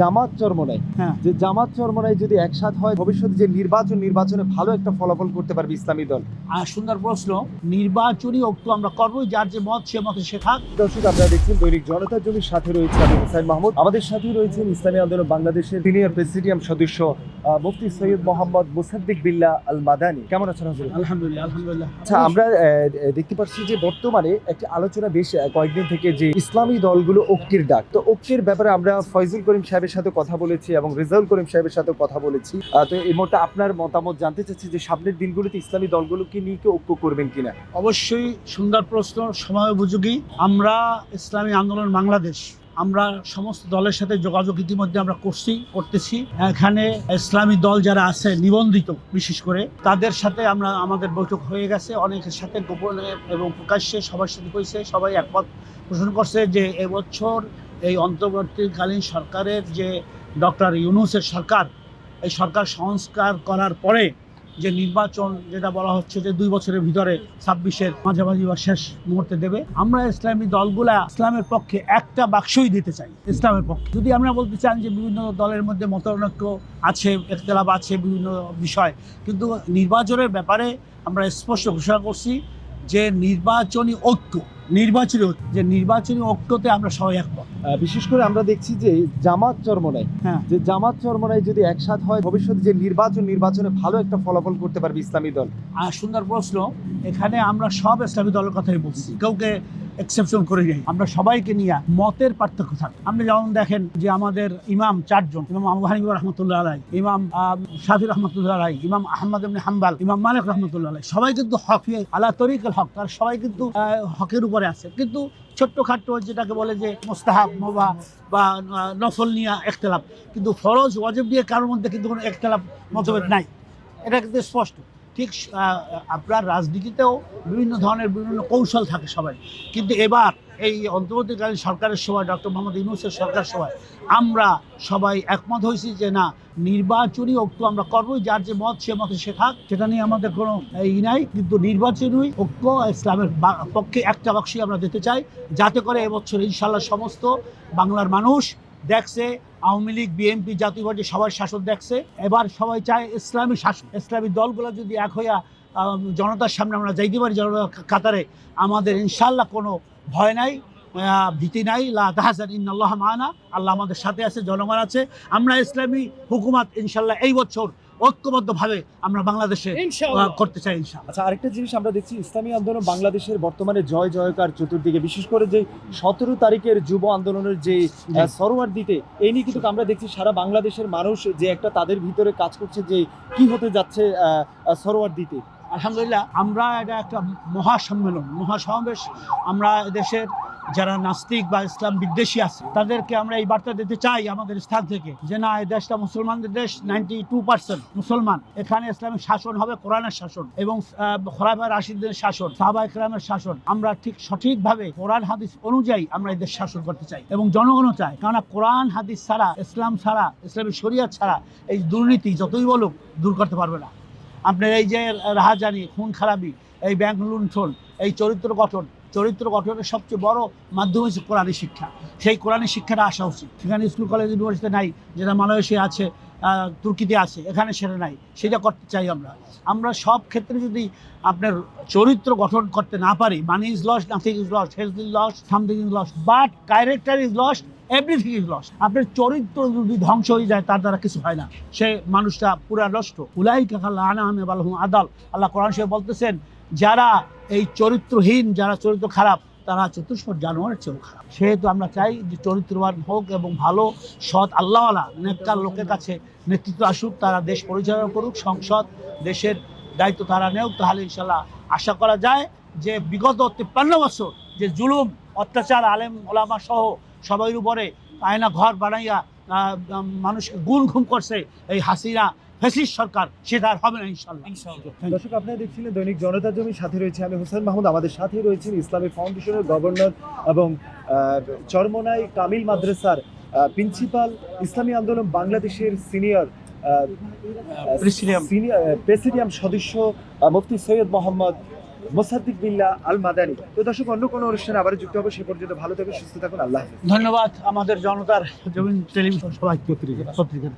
জামাত চরমনাই। হ্যাঁ। যে জামাত চরমনাই যদি একসাথ হয় ভবিষ্যতে যে নির্বাচন নির্বাচনে ভালো একটা ফলাফল করতে পারবে ইসলামী দল। আর সুন্দর প্রশ্ন নির্বাচনী ঐক্য আমরা করবোই যার যে মত সে মতে শেখাক দর্শক আপনারা দেখছেন দৈনিক জনতার জমির সাথে রয়েছে আমি হুসাইন মাহমুদ। আমাদের সাথেই রয়েছেন ইসলামী আন্দোলন বাংলাদেশের সিনিয়র প্রেসিডিয়াম সদস্য মুফতি সৈয়দ মোহাম্মদ মুসাদ্দিক বিল্লাহ আল মাদানি কেমন আছেন হাজুর? আলহামদুলিল্লাহ আলহামদুলিল্লাহ। আচ্ছা আমরা দেখতে পাচ্ছি যে বর্তমানে একটি আলোচনা বেশ কয়েকদিন থেকে যে ইসলামী দলগুলো ঐক্যের ডাক। তো ঐক্যের ব্যাপারে আমরা ফয়জুল করিম সাহেবের সাথে কথা বলেছি এবং রেজাউল করিম সাহেবের সাথে কথা বলেছি। তো এই মুহূর্তে আপনার মতামত জানতে চাচ্ছি যে সামনের দিনগুলোতে ইসলামী দলগুলোকে নিয়ে কি ঐক্য করবেন কিনা? অবশ্যই সুন্দর প্রশ্ন, সময় উপযোগী। আমরা ইসলামী আন্দোলন বাংলাদেশ, আমরা সমস্ত দলের সাথে যোগাযোগ ইতিমধ্যে আমরা করছি, করতেছি। এখানে ইসলামী দল যারা আছে, নিবন্ধিত বিশেষ করে, তাদের সাথে আমরা, আমাদের বৈঠক হয়ে গেছে। অনেকের সাথে গোপনে এবং প্রকাশ্যে সবার সাথে হয়েছে। সবাই একমত পোষণ করছে যে এবছর এই অন্তর্বর্তীকালীন সরকারের যে ডক্টর ইউনুসের সরকার, এই সরকার সংস্কার করার পরে যে নির্বাচন, যেটা বলা হচ্ছে যে দুই বছরের ভিতরে ছাব্বিশের মাঝামাঝি বা শেষ মুহূর্তে দেবে, আমরা ইসলামী দলগুলা ইসলামের পক্ষে একটা বাক্সই দিতে চাই, ইসলামের পক্ষে। যদি আমরা বলতে চান যে বিভিন্ন দলের মধ্যে মতানৈক্য আছে, একতলাপ আছে বিভিন্ন বিষয়, কিন্তু নির্বাচনের ব্যাপারে আমরা স্পষ্ট ঘোষণা করছি যে নির্বাচনী ঐক্য নির্বাচনী যে নির্বাচনী ঐক্যতে আমরা সবাই একমত। বিশেষ করে আমরা দেখছি যে জামাত চরমনায় হ্যাঁ। যে জামাত চরমনায় যদি একসাথ হয় ভবিষ্যতে যে নির্বাচন নির্বাচনে ভালো একটা ফলাফল করতে পারবে ইসলামী দল। আর সুন্দর প্রশ্ন এখানে আমরা সব ইসলামী দলের কথাই বলছি। কাউকে এক্সেপশন করে যাই আমরা সবাইকে নিয়ে মতের পার্থক্য থাকে আপনি যেমন দেখেন যে আমাদের ইমাম চারজন, ইমাম আবু হানিফা রহমতুল্লাহ আলাই ইমাম শাফি রহমতুল্লাহ আলাই ইমাম আহমদ ইবনে হাম্বাল, ইমাম মালিক রহমতুল্লাহ আলাই সবাই কিন্তু হক আল্লাহ তরিকুল হক, তার সবাই কিন্তু হকের উপরে আছে। কিন্তু ছোট্টখাট্ট যেটাকে বলে যে মোস্তাহাব মোবা বা নফল নিয়ে একতলাপ কিন্তু ফরজ, ওয়াজিব নিয়ে কারোর মধ্যে কিন্তু কোনো একতলাপ মতভেদ নাই। এটা কিন্তু স্পষ্ট। ঠিক আপনার রাজনীতিতেও বিভিন্ন ধরনের বিভিন্ন কৌশল থাকে সবাই। কিন্তু এবার এই অন্তর্বর্তীকালীন সরকারের সময়, ডক্টর মোহাম্মদ ইউনুসের সরকার সময় আমরা সবাই একমত হয়েছি যে না নির্বাচনী ঐক্য আমরা করবোই, যার যে মত সে মতে শেখাক সেটা নিয়ে আমাদের কোনো ই নাই। কিন্তু নির্বাচনী ঐক্য ইসলামের পক্ষে একটা বাক্সই আমরা দিতে চাই। যাতে করে এবছর ইনশাল্লাহ সমস্ত বাংলার মানুষ দেখছে আওয়ামী লীগ, বিএনপি, জাতীয় সবার শাসন দেখছে। এবার সবাই চায় ইসলামী শাসন ইসলামী দলগুলো যদি এক হইয়া জনতার সামনে আমরা যাইতে পারি, জনতা কাতারে, আমাদের ইনশাল্লাহ কোনো ভয় নাই ভীতি নাই। লাহাজান তাহাজান ইন্নাল্লাহ মানা আল্লাহ আমাদের সাথে আছে, জনগণ আছে। আমরা ইসলামী হুকুমাত ইনশাল্লাহ এই বছর ঐক্যবদ্ধভাবে আমরা বাংলাদেশে করতে চাই ইনশাল্লাহ আচ্ছা আরেকটা জিনিস আমরা দেখছি ইসলামী আন্দোলন বাংলাদেশের বর্তমানে জয় জয়কার চতুর্দিকে বিশেষ করে যে সতেরো তারিখের যুব আন্দোলনের যে সরোয়ার দিতে এই নিয়ে কিন্তু আমরা দেখছি সারা বাংলাদেশের মানুষ যে একটা তাদের ভিতরে কাজ করছে যে কি হতে যাচ্ছে সরোয়ার দিতে। আলহামদুলিল্লাহ আমরা এটা একটা মহাসম্মেলন মহাসমাবেশ আমরা দেশের যারা নাস্তিক বা ইসলাম বিদ্বেষী আছে, তাদেরকে আমরা এই বার্তা দিতে চাই আমাদের স্থান থেকে যে না, এই দেশটা মুসলমানদের দেশ নাইনটি টু পার্সেন্ট মুসলমান। এখানে ইসলামিক শাসন হবে, কোরআনের শাসন এবং খোরাফা রাশিদের শাসন, সাহাবা ইকরামের শাসন। আমরা ঠিক সঠিকভাবে কোরআন হাদিস অনুযায়ী আমরা এই দেশ শাসন করতে চাই এবং জনগণও চায়। কেননা কোরআন হাদিস ছাড়া, ইসলাম ছাড়া, ইসলামী শরিয়াত ছাড়া এই দুর্নীতি যতই বলুক দূর করতে পারবে না। আপনার এই যে রাহাজানি, খুন খারাপি, এই ব্যাংক লুণ্ঠন, এই চরিত্র গঠন চরিত্র গঠনের সবচেয়ে বড় মাধ্যম হচ্ছে কোরআনী শিক্ষা। সেই কোরআনী শিক্ষাটা আসা উচিত। সেখানে স্কুল, কলেজ, ইউনিভার্সিটি নাই, যেটা মালয়েশিয়া আছে তুর্কিতে আছে, এখানে সেটা নাই। সেটা করতে চাই আমরা। আমরা সব ক্ষেত্রে যদি আপনার চরিত্র গঠন করতে না পারি money is lost nothing is loss health is loss something is loss but character is loss everything is loss আপনার চরিত্র যদি ধ্বংস হয়ে যায়, তার দ্বারা কিছু হয় না। সে মানুষটা পুরা নষ্ট। উলাই কাকাল্লা আনা আদাল। আল্লাহ কোরআন সাহেব বলতেছেন যারা এই চরিত্রহীন, যারা চরিত্র খারাপ, তারা চতুষ্পদ জানোয়ারের চেয়েও খারাপ। সেহেতু আমরা চাই যে চরিত্রবান হোক এবং ভালো, সৎ আল্লাহওয়ালা, নেককার লোকের কাছে নেতৃত্ব আসুক, তারা দেশ পরিচালনা করুক, সংসদ, দেশের দায়িত্ব তারা নেওক তাহলে ইনশাল্লাহ আশা করা যায় যে বিগত তিপ্পান্ন বছর যে জুলুম, অত্যাচার, আলেম, ওলামা সহ সবাই উপরে আয়না ঘর বানাইয়া মানুষকে গুণ ঘুম করছে এই হাসিনা ফেসিস সরকার সেটা আর হবে না ইনশাল্লাহ। দর্শক আপনারা দেখছিলেন দৈনিক জনতা জমির সাথে রয়েছে আমি হোসেন মাহমুদ। আমাদের সাথে রয়েছেন ইসলামী ফাউন্ডেশনের গভর্নর এবং চরমনাই কামিল মাদ্রাসার প্রিন্সিপাল ইসলামী আন্দোলন বাংলাদেশের সিনিয়র প্রেসিডিয়াম। সদস্য মুফতি সৈয়দ মোহাম্মদ মোসাদ্দিক বিল্লাহ আল মাদানি তো দর্শক অন্য কোনো অনুষ্ঠানে আবার যুক্ত হবে সে পর্যন্ত ভালো থাকবে সুস্থ থাকুন আল্লাহ ধন্যবাদ আমাদের জনতার জমিন টেলিভিশন সবাই পত্রিকা পত্রিকা